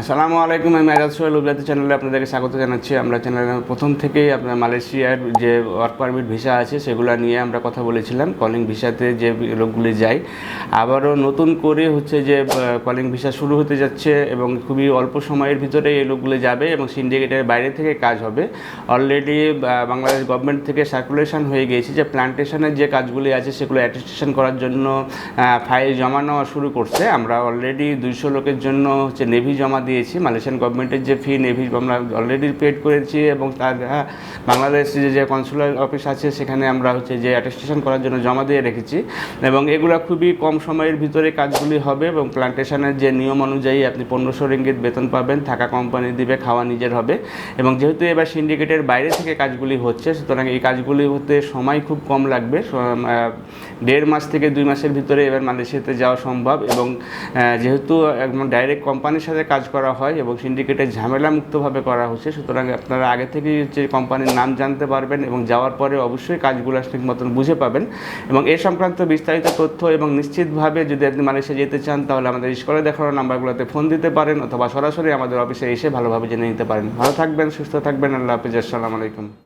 আসসালামু আলাইকুম, আমি আজাদ সোহেল, উবলাতি চ্যানেলে আপনাদেরকে স্বাগত জানাচ্ছি। আমরা চ্যানেলে প্রথম থেকেই আপনার মালয়েশিয়ার যে ওয়ার্ক পারমিট ভিসা আছে, সেগুলো নিয়ে আমরা কথা বলেছিলাম। কলিং ভিসাতে যে লোকগুলি যায়, আবারও নতুন করে হচ্ছে যে কলিং ভিসা শুরু হতে যাচ্ছে এবং খুবই অল্প সময়ের ভিতরে এই লোকগুলি যাবে এবং সিন্ডিকেটের বাইরে থেকে কাজ হবে। অলরেডি বাংলাদেশ গভর্নমেন্ট থেকে সার্কুলেশন হয়ে গিয়েছে যে প্ল্যান্টেশনের যে কাজগুলি আছে, সেগুলো অ্যাটেস্টেশন করার জন্য ফাইল জমা নেওয়া শুরু করছে। আমরা অলরেডি দুইশো লোকের জন্য হচ্ছে নেভি জমা দিয়েছি মালয়েশিয়ান গভর্নমেন্টের যে ফি নেভি আমরা অলরেডি পেড করেছি এবং তার বাংলাদেশ যে কনসুলার অফিস আছে সেখানে আমরা হচ্ছে যে অ্যাটেস্টেশন করার জন্য জমা দিয়ে রেখেছি এবং এগুলো খুবই কম সময়ের ভিতরে কাজগুলি হবে এবং প্ল্যান্টেশনের যে নিয়ম অনুযায়ী আপনি পনেরোশো রিঙ্গিত বেতন পাবেন, থাকা কোম্পানি দিবে, খাওয়া নিজের হবে এবং যেহেতু এবার সিন্ডিকেটের বাইরে থেকে কাজগুলি হচ্ছে, সুতরাং এই কাজগুলি হতে সময় খুব কম লাগবে দেড় মাস থেকে দুই মাসের ভিতরে এবার মালয়েশিয়াতে যাওয়া সম্ভব এবং যেহেতু একদম ডাইরেক্ট কোম্পানির সাথে কাজ করা হয় এবং সিন্ডিকেটের ঝামেলা মুক্তভাবে করা হচ্ছে। সুতরাং আপনারা আগে থেকে যে কোম্পানির নাম জানতে পারবেন এবং যাওয়ার পরে অবশ্যই কাজগুলো ঠিক মতন বুঝে পাবেন। এবং এ সংক্রান্ত বিস্তারিত তথ্য এবং নিশ্চিতভাবে যদি আপনি মালয়েশিয়া যেতে চান, তাহলে আমাদের স্কুলে দেখানো নাম্বারগুলোতে ফোন দিতে পারেন অথবা সরাসরি আমাদের অফিসে এসে ভালোভাবে জেনে নিতে পারেন। ভালো থাকবেন, সুস্থ থাকবেন, আল্লাহ হাফিজ, আসসালামু আলাইকুম।